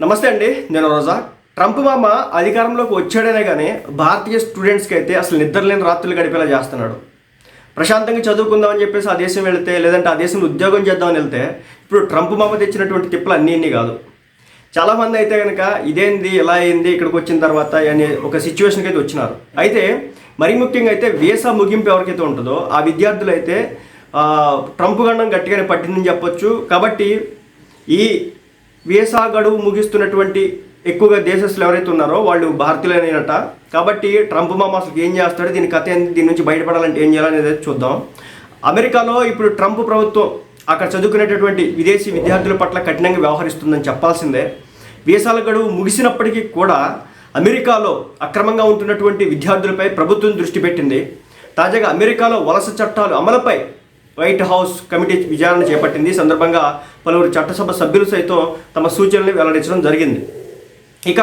నమస్తే అండి నేను రోజా. ట్రంప్ మామ అధికారంలోకి వచ్చాడనే కానీ భారతీయ స్టూడెంట్స్కి అయితే అసలు నిద్రలేని రాత్రులు గడిపేలా చేస్తున్నాడు. ప్రశాంతంగా చదువుకుందామని చెప్పేసి ఆ దేశం వెళితే లేదంటే ఆ దేశంలో ఉద్యోగం చేద్దామని వెళ్తే ఇప్పుడు ట్రంప్ మామ తెచ్చినటువంటి తిప్పులు అన్నీ ఇన్ని కాదు. చాలామంది అయితే కనుక ఇదేంది ఎలా అయింది ఇక్కడికి వచ్చిన తర్వాత అనే ఒక సిచ్యువేషన్కి అయితే వచ్చినారు. అయితే మరీ ముఖ్యంగా అయితే వీసా ముగింపు ఎవరికైతే ఉంటుందో ఆ విద్యార్థులు అయితే ట్రంప్ గండం గట్టిగానే పట్టిందని చెప్పొచ్చు. కాబట్టి ఈ వీసా గడువు ముగిస్తున్నటువంటి ఎక్కువగా దేశస్తులు ఎవరైతే ఉన్నారో వాళ్ళు భారతీయులైనట కాబట్టి ట్రంప్ మామ అసలు ఏం చేస్తాడు? దీని కథ ఏంటి దీని నుంచి బయటపడాలంటే ఏం చేయాలనేది చూద్దాం. అమెరికాలో ఇప్పుడు ట్రంప్ ప్రభుత్వం అక్కడ చదువుకునేటటువంటి విదేశీ విద్యార్థుల పట్ల కఠినంగా వ్యవహరిస్తుందని చెప్పాల్సిందే. వీసాల గడువు ముగిసినప్పటికీ కూడా అమెరికాలో అక్రమంగా ఉంటున్నటువంటి విద్యార్థులపై ప్రభుత్వం దృష్టి పెట్టింది. తాజాగా అమెరికాలో వలస చట్టాలు అమలుపై వైట్ హౌస్ కమిటీ విచారణ చేపట్టింది. సందర్భంగా పలువురు చట్టసభ సభ్యులు సైతం తమ సూచనలు వెల్లడించడం జరిగింది. ఇక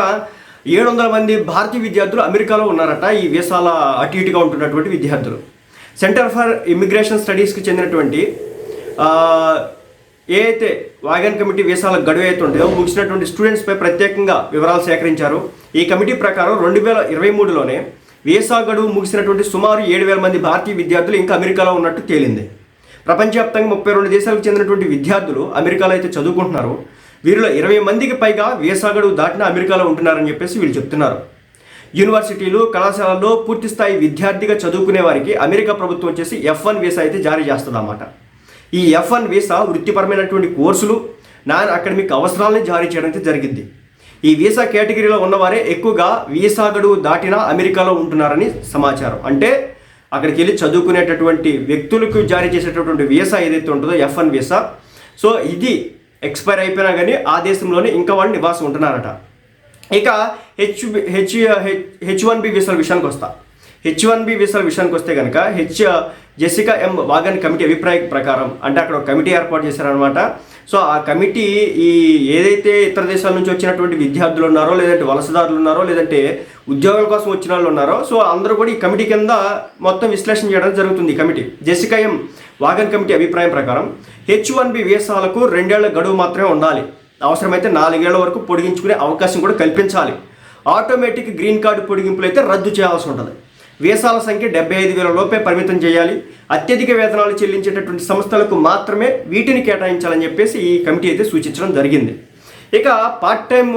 ఏడు వందల మంది భారతీయ విద్యార్థులు అమెరికాలో ఉన్నారట. ఈ వీసాల అటు ఇటుగా ఉంటున్నటువంటి విద్యార్థులు. సెంటర్ ఫర్ ఇమిగ్రేషన్ స్టడీస్కి చెందినటువంటి ఏ అయితే వాగన్ కమిటీ వీసాల గడువు అయితే ఉంటాయో ముగిసినటువంటి స్టూడెంట్స్పై ప్రత్యేకంగా వివరాలు సేకరించారు. ఈ కమిటీ ప్రకారం రెండు వేల ఇరవై మూడులోనే వీసా గడువు ముగిసినటువంటి సుమారు ఏడు వేల మంది భారతీయ విద్యార్థులు ఇంకా అమెరికాలో ఉన్నట్టు తేలింది. ప్రపంచవ్యాప్తంగా ముప్పై రెండు దేశాలకు చెందినటువంటి విద్యార్థులు అమెరికాలో అయితే చదువుకుంటున్నారు. వీరిలో ఇరవై మందికి పైగా వీసా గడువు దాటిన అమెరికాలో ఉంటున్నారని చెప్పేసి వీళ్ళు చెప్తున్నారు. యూనివర్సిటీలు కళాశాలల్లో పూర్తిస్థాయి విద్యార్థిగా చదువుకునే వారికి అమెరికా ప్రభుత్వం వచ్చేసి ఎఫ్ వన్ వీసా అయితే జారీ చేస్తుందన్నమాట. ఈ ఎఫ్ వన్ వీసా వృత్తిపరమైనటువంటి కోర్సులు నాన్ అకాడమిక్ అవసరాలను జారీ చేయడం అయితే జరిగింది. ఈ వీసా కేటగిరీలో ఉన్నవారే ఎక్కువగా వీసా గడువు దాటిన అమెరికాలో ఉంటున్నారని సమాచారం. అంటే అక్కడికి వెళ్ళి చదువుకునేటటువంటి వ్యక్తులకు జారీ చేసేటటువంటి వీసా ఏదైతే ఉంటుందో ఎఫ్ వన్ వీసా సో ఇది ఎక్స్పైర్ అయిపోయినా కానీ ఆ దేశంలోనే ఇంకా వాళ్ళు నివాసం ఉంటున్నారట. ఇక H H H one B వీసాల విషయానికి వస్తా. హెచ్ వన్ బి వీసాల విషయానికి వస్తే కనుక H Jessica M Vaughan committee అభిప్రాయం ప్రకారం అంటే అక్కడ ఒక కమిటీ ఏర్పాటు చేశారనమాట సో ఆ కమిటీ ఈ ఏదైతే ఇతర దేశాల నుంచి వచ్చినటువంటి విద్యార్థులు ఉన్నారో లేదంటే వలసదారులు ఉన్నారో లేదంటే ఉద్యోగాల కోసం వచ్చిన వాళ్ళు ఉన్నారో సో అందరూ కూడా ఈ కమిటీ కింద మొత్తం విశ్లేషణ చేయడం జరుగుతుంది ఈ కమిటీ. జెసికా ఎం వాగన్ కమిటీ అభిప్రాయం ప్రకారం హెచ్ వన్ బి వీసాలకు రెండేళ్ళ గడువు మాత్రమే ఉండాలి. అవసరమైతే నాలుగేళ్ళ వరకు పొడిగించుకునే అవకాశం కూడా కల్పించాలి. ఆటోమేటిక్ గ్రీన్ కార్డు పొడిగింపులు అయితే రద్దు చేయాల్సి ఉంటుంది. వీసాల సంఖ్య డెబ్బై ఐదు వేల లోపే పరిమితం చేయాలి. అత్యధిక వేతనాలు చెల్లించేటటువంటి సంస్థలకు మాత్రమే వీటిని కేటాయించాలని చెప్పేసి ఈ కమిటీ అయితే సూచించడం జరిగింది. ఇక పార్ట్ టైం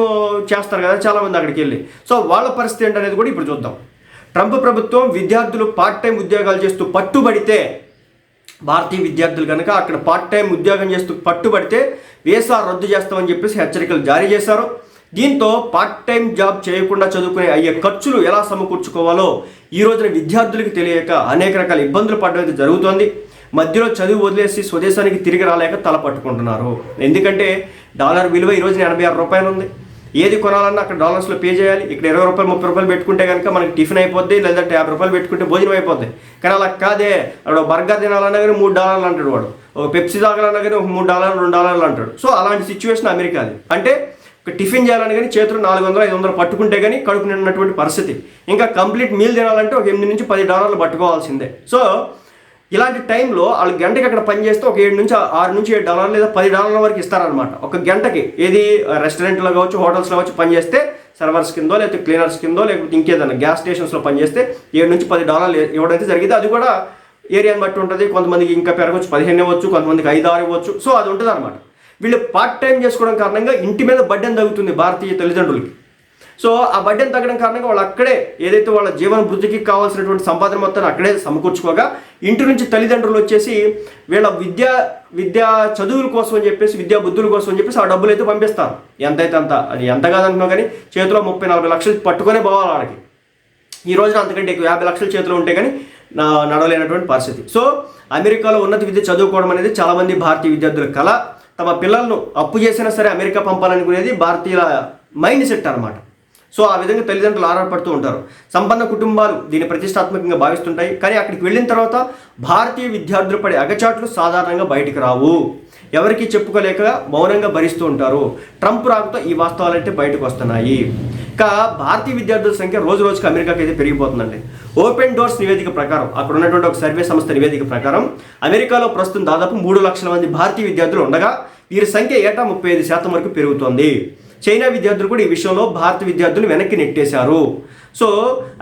చేస్తారు కదా చాలామంది అక్కడికి వెళ్ళి. సో వాళ్ళ పరిస్థితి ఏంటనేది కూడా ఇప్పుడు చూద్దాం. ట్రంప్ ప్రభుత్వం విద్యార్థులు పార్ట్ టైం ఉద్యోగాలు చేస్తూ పట్టుబడితే భారతీయ విద్యార్థులు కనుక అక్కడ పార్ట్ టైం ఉద్యోగం చేస్తూ పట్టుబడితే వీసా రద్దు చేస్తామని చెప్పేసి హెచ్చరికలు జారీ చేశారు. దీంతో పార్ట్ టైం జాబ్ చేయకుండా చదువుకునే అయ్యే ఖర్చులు ఎలా సమకూర్చుకోవాలో ఈ రోజున విద్యార్థులకు తెలియక అనేక రకాల ఇబ్బందులు పడడం జరుగుతోంది. మధ్యలో చదువు వదిలేసి స్వదేశానికి తిరిగి రాలేక తల పట్టుకుంటున్నారు. ఎందుకంటే డాలర్ విలువ ఈ రోజున ఎనభై ఆరు రూపాయలు ఉంది. ఏది కొనాలన్నా అక్కడ డాలర్స్లో పే చేయాలి. ఇక్కడ ఇరవై రూపాయలు ముప్పై రూపాయలు పెట్టుకుంటే కనుక మనకి టిఫిన్ అయిపోద్ది లేదంటే యాభై రూపాయలు పెట్టుకుంటే భోజనం అయిపోద్ది. కానీ అలా కాదే. అక్కడ బర్గర్ తినాలన్నా కానీ మూడు డాలర్లు అంటాడు వాడు. ఒక పెప్సీ తాగాలన్నా కానీ ఒక మూడు డాలర్లు రెండు డాలర్లు అంటాడు. సో అలాంటి సిచ్యువేషన్ అమెరికాది. అంటే టిఫిన్ చేయాలని కానీ చేతులు నాలుగు వందలు ఐదు వందలు పట్టుకుంటే కానీ కడుపు నిండినటువంటి పరిస్థితి. ఇంకా కంప్లీట్ మీల్ తినాలంటే ఒక ఎనిమిది నుంచి పది డాలర్లు పట్టుకోవాల్సిందే. సో ఇలాంటి టైంలో వాళ్ళు గంటకి అక్కడ పని చేస్తే ఒక ఏడు నుంచి ఆరు నుంచి ఏడు డాలర్లు లేదా పది డాలర్ల వరకు ఇస్తారనమాట ఒక గంటకి ఏది రెస్టారెంట్లో కావచ్చు హోటల్స్లో కావచ్చు పని చేస్తే సర్వర్స్ కిందో లేకపోతే క్లీనర్స్ కిందో లేకపోతే ఇంకేదైనా గ్యాస్ స్టేషన్స్లో పనిచేస్తే ఏడు నుంచి పది డాలర్లు ఇవ్వడం అయితే జరిగింది అది కూడా ఏరియాని బట్టి ఉంటుంది. కొంతమందికి ఇంకా పెరగవచ్చు పదిహేను ఇవ్వచ్చు కొంతమందికి ఐదు ఆరు ఇవ్వచ్చు. సో అది ఉంటుంది అనమాట వీళ్ళు పార్ట్ టైం చేసుకోవడం కారణంగా ఇంటి మీద బడ్డెన్ తగ్గుతుంది భారతీయ తల్లిదండ్రులకి. సో ఆ బడ్డెన్ తగ్గడం కారణంగా వాళ్ళు అక్కడే ఏదైతే వాళ్ళ జీవన వృద్ధికి కావాల్సినటువంటి సంపాదన మొత్తాన్ని అక్కడే సమకూర్చుకోగా ఇంటి నుంచి తల్లిదండ్రులు వచ్చేసి వీళ్ళ విద్యా విద్యా చదువుల కోసం అని చెప్పేసి విద్యా బుద్ధుల కోసం అని చెప్పేసి ఆ డబ్బులు అయితే పంపిస్తారు. ఎంతైతే అంత అది ఎంత కాదనుకున్నా కానీ చేతిలో ముప్పై నలభై లక్షలు పట్టుకునే పోవాలి వాళ్ళకి. ఈ రోజున అంతకంటే ఎక్కువ యాభై లక్షల చేతిలో ఉంటే కానీ నా నడవలేనటువంటి పరిస్థితి. సో అమెరికాలో ఉన్నత విద్య చదువుకోవడం అనేది చాలామంది భారతీయ విద్యార్థుల కళ. తమ పిల్లలను అప్పు చేసినా సరే అమెరికా పంపాలనుకునేది భారతీయుల మైండ్ సెట్ అనమాట సో ఆ విధంగా తల్లిదండ్రులు ఆరాటపడుతూ ఉంటారు. సంపన్న కుటుంబాలు దీన్ని ప్రతిష్టాత్మకంగా భావిస్తుంటాయి. కానీ అక్కడికి వెళ్ళిన తర్వాత భారతీయ విద్యార్థులు పడే అగచాట్లు సాధారణంగా బయటికి రావు. ఎవరికి చెప్పుకోలేక మౌనంగా భరిస్తూ ఉంటారు. ట్రంప్ రాకతో ఈ వాస్తవాలైతే బయటకు వస్తున్నాయి. ఇక భారతీయ విద్యార్థుల సంఖ్య రోజు రోజుకి అమెరికాకి అయితే పెరిగిపోతుందండి. ఓపెన్ డోర్స్ నివేదిక ప్రకారం అక్కడ ఉన్నటువంటి ఒక సర్వే సంస్థ నివేదిక ప్రకారం అమెరికాలో ప్రస్తుతం దాదాపు మూడు లక్షల మంది భారతీయ విద్యార్థులు ఉండగా వీరి సంఖ్య ఏటా ముప్పై ఐదు శాతం వరకు పెరుగుతోంది. చైనా విద్యార్థులు కూడా ఈ విషయంలో భారత విద్యార్థులు వెనక్కి నెట్టేశారు. సో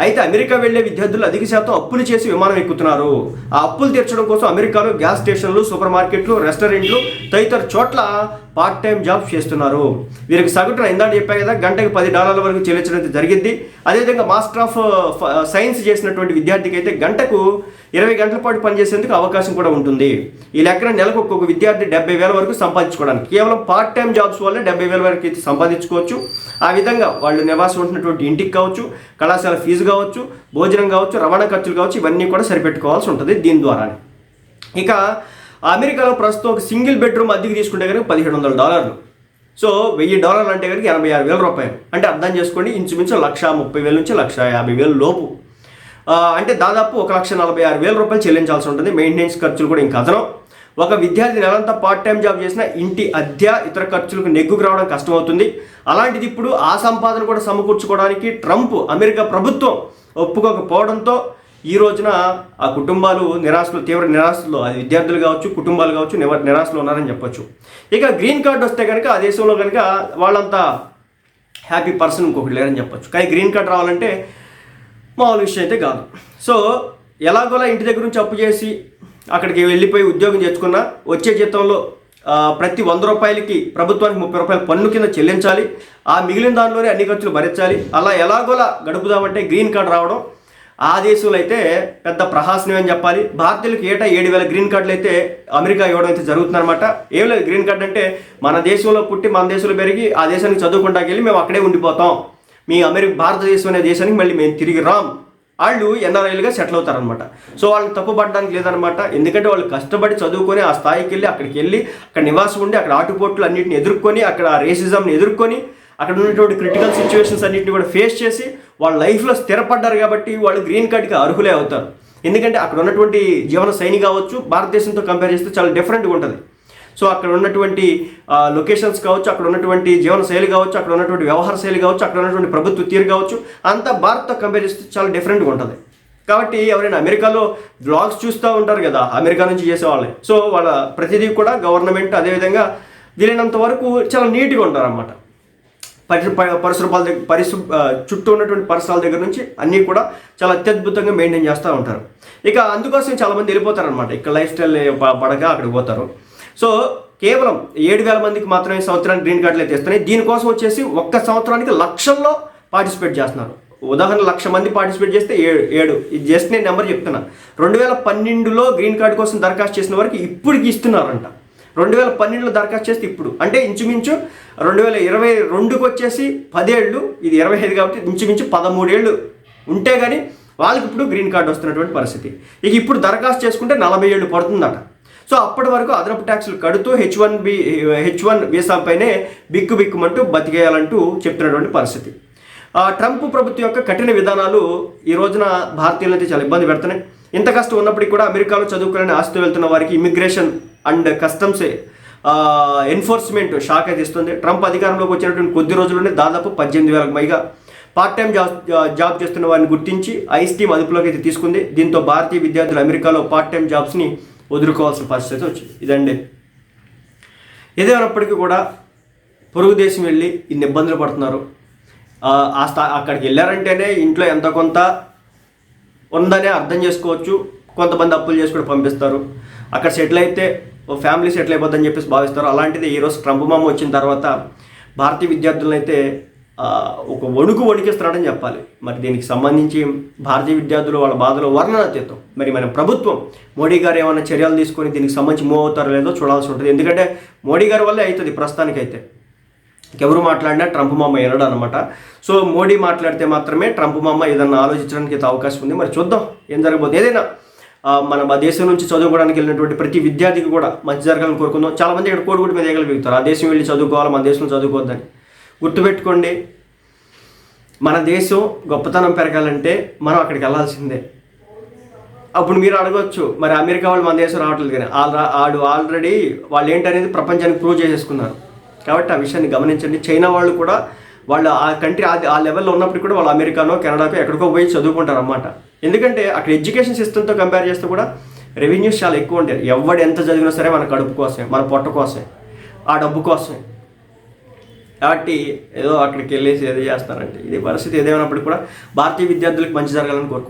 అయితే అమెరికా వెళ్ళే విద్యార్థులు అధిక శాతం అప్పులు చేసి విమానం ఎక్కుతున్నారు. ఆ అప్పులు తీర్చడం కోసం అమెరికాలో గ్యాస్ స్టేషన్లు సూపర్ మార్కెట్లు రెస్టారెంట్లు తదితర చోట్ల పార్ట్ టైం జాబ్స్ చేస్తున్నారు. వీరికి సగటున ఇందాక చెప్పా కదా గంటకి పది డాలర్ల వరకు చెల్లించడం జరిగింది. అదేవిధంగా మాస్టర్ ఆఫ్ సైన్స్ చేసినటువంటి విద్యార్థికి అయితే గంటకు ఇరవై గంటల పాటు పనిచేసేందుకు అవకాశం కూడా ఉంటుంది. ఈ లెక్కన నెలకు ఒక్కొక్క విద్యార్థి డెబ్బై వేల వరకు సంపాదించుకోవడానికి కేవలం పార్ట్ టైం జాబ్స్ వల్ల డెబ్బై వేల వరకు అయితే సంపాదించుకోవచ్చు. ఆ విధంగా వాళ్ళు నివాసం ఉంటున్నటువంటి ఇంటికి కావచ్చు కళాశాల ఫీజు కావచ్చు భోజనం కావచ్చు రవాణా ఖర్చులు కావచ్చు ఇవన్నీ కూడా సరిపెట్టుకోవాల్సి ఉంటుంది దీని ద్వారా ఇక అమెరికాలో ప్రస్తుతం ఒక సింగిల్ బెడ్రూమ్ అద్దెకి తీసుకుంటే కనుక పదిహేడు వందల డాలర్లు. సో వెయ్యి డాలర్లు అంటే కనుక ఎనభై ఆరు వేల రూపాయలు. అంటే అర్థం చేసుకోండి ఇంచుమించు లక్ష ముప్పై వేల నుంచి లక్ష యాభై వేల లోపు. అంటే దాదాపు ఒక లక్ష నలభై ఆరు వేల రూపాయలు చెల్లించాల్సి ఉంటుంది. మెయింటెనెన్స్ ఖర్చులు కూడా ఇంకా అదనం. ఒక విద్యార్థి నెలంతా పార్ట్ టైం జాబ్ చేసిన ఇంటి అద్దె ఇతర ఖర్చులకు నెగ్గుకు రావడం కష్టమవుతుంది. అలాంటిది ఇప్పుడు ఆ సంపాదన కూడా సమకూర్చుకోవడానికి ట్రంప్ అమెరికా ప్రభుత్వం ఒప్పుకోకపోవడంతో ఈ రోజున ఆ కుటుంబాలు నిరాశలు తీవ్ర నిరాశలు అది విద్యార్థులు కావచ్చు కుటుంబాలు కావచ్చు నివ- నిరాశలో ఉన్నారని చెప్పొచ్చు. ఇక గ్రీన్ కార్డు వస్తే కనుక ఆ దేశంలో కనుక వాళ్ళంతా హ్యాపీ పర్సన్ ఇంకొకటి లేరని చెప్పొచ్చు. కానీ గ్రీన్ కార్డ్ రావాలంటే మామూలు విషయం అయితే కాదు. సో ఎలాగోలా ఇంటి దగ్గర నుంచి అప్పు చేసి అక్కడికి వెళ్ళిపోయి ఉద్యోగం చేసుకున్న వచ్చే జీతంలో ప్రతి వంద రూపాయలకి ప్రభుత్వానికి ముప్పై రూపాయలు పన్ను కింద చెల్లించాలి. ఆ మిగిలిన దానిలోనే అన్ని ఖర్చులు భరించాలి. అలా ఎలాగోలా గడుపుదామంటే గ్రీన్ కార్డ్ రావడం ఆ దేశంలో అయితే పెద్ద ప్రహాసనం అని చెప్పాలి? భారతీయులకు ఏటా ఏడు వేల గ్రీన్ కార్డులు అయితే అమెరికా ఇవ్వడం అయితే జరుగుతుందన్నమాట. ఏం లేదు గ్రీన్ కార్డ్ అంటే మన దేశంలో పుట్టి మన దేశంలో పెరిగి ఆ దేశానికి చదువుకుంటాకి వెళ్ళి మేము అక్కడే ఉండిపోతాం. మీ అమెరికా భారతదేశం అనే దేశానికి మళ్ళీ మేము తిరిగి రాం. వాళ్ళు ఎన్ఆర్ఐలుగా సెటిల్ అవుతారనమాట సో వాళ్ళని తప్పుపడడానికి లేదనమాట ఎందుకంటే వాళ్ళు కష్టపడి చదువుకొని ఆ స్థాయికి వెళ్ళి అక్కడికి వెళ్ళి అక్కడ నివాసం ఉండి అక్కడ ఆటుపోట్లు అన్నింటిని ఎదుర్కొని అక్కడ రేసిజంని ఎదుర్కొని అక్కడ ఉన్నటువంటి క్రిటికల్ సిచ్యువేషన్స్ అన్నింటిని కూడా ఫేస్ చేసి వాళ్ళ లైఫ్లో స్థిరపడ్డారు కాబట్టి వాళ్ళు గ్రీన్ కార్డ్కి అర్హులే అవుతారు. ఎందుకంటే అక్కడ ఉన్నటువంటి జీవన శైలి కావచ్చు భారతదేశంతో కంపేర్ చేస్తే చాలా డిఫరెంట్గా ఉంటుంది. సో అక్కడ ఉన్నటువంటి లొకేషన్స్ కావచ్చు అక్కడ ఉన్నటువంటి జీవన శైలి కావచ్చు అక్కడ ఉన్నటువంటి వ్యవహార శైలి కావచ్చు అక్కడ ఉన్నటువంటి ప్రభుత్వ తీరు కావచ్చు అంతా భారత్తో కంపేర్ చేస్తే చాలా డిఫరెంట్గా ఉంటుంది. కాబట్టి ఎవరైనా అమెరికాలో బ్లాగ్స్ చూస్తూ ఉంటారు కదా అమెరికా నుంచి చేసేవాళ్ళని సో వాళ్ళ ప్రతిదీ కూడా గవర్నమెంట్ అదేవిధంగా వీలైనంత వరకు చాలా నీట్గా ఉంటారన్నమాట. పరి పరిసరాల దగ్గర పరిశు చుట్టూ ఉన్నటువంటి పరిసరాల దగ్గర నుంచి అన్నీ కూడా చాలా అత్యద్భుతంగా మెయింటైన్ చేస్తూ ఉంటారు. ఇక అందుకోసం చాలామంది వెళ్ళిపోతారనమాట ఇక్కడ లైఫ్ స్టైల్ పడగా పడక అక్కడికి పోతారు. సో కేవలం ఏడు వేల మందికి మాత్రమే సంవత్సరానికి గ్రీన్ కార్డులు అయితే ఇస్తున్నాయి. దీనికోసం వచ్చేసి ఒక్క సంవత్సరానికి లక్షల్లో పార్టిసిపేట్ చేస్తున్నారు. ఉదాహరణ లక్ష మంది పార్టిసిపేట్ చేస్తే ఏడు ఏడు. ఇది జస్ట్ నేను నెంబర్ చెప్తున్నా. రెండు వేల పన్నెండులో గ్రీన్ కార్డు కోసం దరఖాస్తు చేసిన వారికి ఇప్పటికి ఇస్తున్నారంట. రెండు వేల పన్నెండులో దరఖాస్తు చేస్తే ఇప్పుడు. అంటే ఇంచుమించు రెండు వేల ఇరవై రెండుకి వచ్చేసి పదేళ్ళు ఇది ఇరవై ఐదు కాబట్టి ఇంచుమించు పదమూడేళ్ళు ఉంటే కానీ వాళ్ళకి ఇప్పుడు గ్రీన్ కార్డు వస్తున్నటువంటి పరిస్థితి. ఇక ఇప్పుడు దరఖాస్తు చేసుకుంటే నలభై ఏళ్ళు పడుతుందట. సో అప్పటి వరకు అదనపు ట్యాక్సులు కడుతూ H one B H one visa పైనే బిక్కు బిక్కుమంటూ బతికేయాలంటూ చెప్తున్నటువంటి పరిస్థితి. ఆ, ట్రంప్ ప్రభుత్వం యొక్క కఠిన విధానాలు ఈ రోజున భారతీయులైతే చాలా ఇబ్బంది పెడుతున్నాయి. ఇంత కష్టం ఉన్నప్పటికీ కూడా అమెరికాలో చదువుకోవాలని ఆస్తి వెళ్తున్న వారికి immigration and customs enforcement shock అయితే ఇస్తుంది. ట్రంప్ అధికారంలోకి వచ్చినటువంటి కొద్ది రోజుల్లోనే దాదాపు పద్దెనిమిది వేలకు పైగా పార్ట్ టైం జాబ్ జాబ్ చేస్తున్న వారిని గుర్తించి ఐస్ టీమ్ అదుపులోకి అయితే తీసుకుంది. దీంతో భారతీయ విద్యార్థులు అమెరికాలో పార్ట్ టైం జాబ్స్ని వదులుకోవాల్సిన పరిస్థితి వచ్చింది. ఇదండి. ఏదేమైనప్పటికీ కూడా పొరుగు దేశం వెళ్ళి ఇన్ని ఇబ్బందులు పడుతున్నారు. ఆ, ఆ స్థా అక్కడికి వెళ్ళారంటేనే ఇంట్లో ఎంత కొంత ఉందనే అర్థం చేసుకోవచ్చు. కొంతమంది అప్పులు చేసి కూడా పంపిస్తారు. అక్కడ సెటిల్ అయితే ఓ ఫ్యామిలీ సెటిల్ అయిపోద్దని చెప్పేసి భావిస్తారు. అలాంటిది ఈరోజు ట్రంప్ మామ వచ్చిన తర్వాత భారతీయ విద్యార్థులను అయితే ఒక వణుకు వణికిస్తున్నాడని చెప్పాలి. మరి దీనికి సంబంధించి భారతీయ విద్యార్థులు వాళ్ళ బాధలు వర్ణనాతీతం. మరి మన ప్రభుత్వం మోడీ గారు ఏమైనా చర్యలు తీసుకొని దీనికి సంబంధించి మూవ్ అవుతారో లేదో చూడాల్సి ఉంటుంది. ఎందుకంటే మోడీ గారి వల్లే అవుతుంది ప్రస్తుతానికైతే. ఎవరు మాట్లాడినా ట్రంప్ మామ ఎనడు అనమాట సో మోడీ మాట్లాడితే మాత్రమే ట్రంప్ మామ ఏదన్నా ఆలోచించడానికి అయితే అవకాశం ఉంది. మరి చూద్దాం ఏం జరగబోతుంది. ఏదైనా మన మా దేశం నుంచి చదువుకోవడానికి వెళ్ళినటువంటి ప్రతి విద్యార్థికి కూడా మంచి జరగాలని కోరుకుందాం. చాలామంది ఇక్కడ కోడిగుడి మీద ఎగలిపిస్తారు ఆ దేశం వెళ్ళి చదువుకోవాలి మన దేశంలో చదువుకోవద్దని. గుర్తుపెట్టుకోండి మన దేశం గొప్పతనం పెరగాలంటే మనం అక్కడికి వెళ్ళాల్సిందే. అప్పుడు మీరు అడగవచ్చు మరి అమెరికా వాళ్ళు మన దేశం రావట్లేదు కానీ ఆల్రా ఆడు ఆల్రెడీ వాళ్ళు ఏంటనేది ప్రపంచానికి ప్రూవ్ చేసేసుకున్నారు. కాబట్టి ఆ విషయాన్ని గమనించండి. చైనా వాళ్ళు కూడా వాళ్ళు ఆ కంట్రీ ఆ లెవెల్లో ఉన్నప్పుడు కూడా వాళ్ళు అమెరికానో కెనడాకో ఎక్కడికో పోయి చదువుకుంటారు అన్నమాట ఎందుకంటే అక్కడ ఎడ్యుకేషన్ సిస్టమ్తో కంపేర్ చేస్తే కూడా రెవెన్యూస్ చాలా ఎక్కువ ఉంటాయి ఎవడు ఎంత చదివినా సరే మన కడుపు కోసమే మన పొట్ట కోసమే ఆ డబ్బు కోసమే. కాబట్టి ఏదో అక్కడికి వెళ్ళేసి ఏదో చేస్తారంటే ఇది పరిస్థితి ఏదేమైనప్పుడు కూడా భారతీయ విద్యార్థులకు మంచి జరగాలని కోరుకుంటున్నాను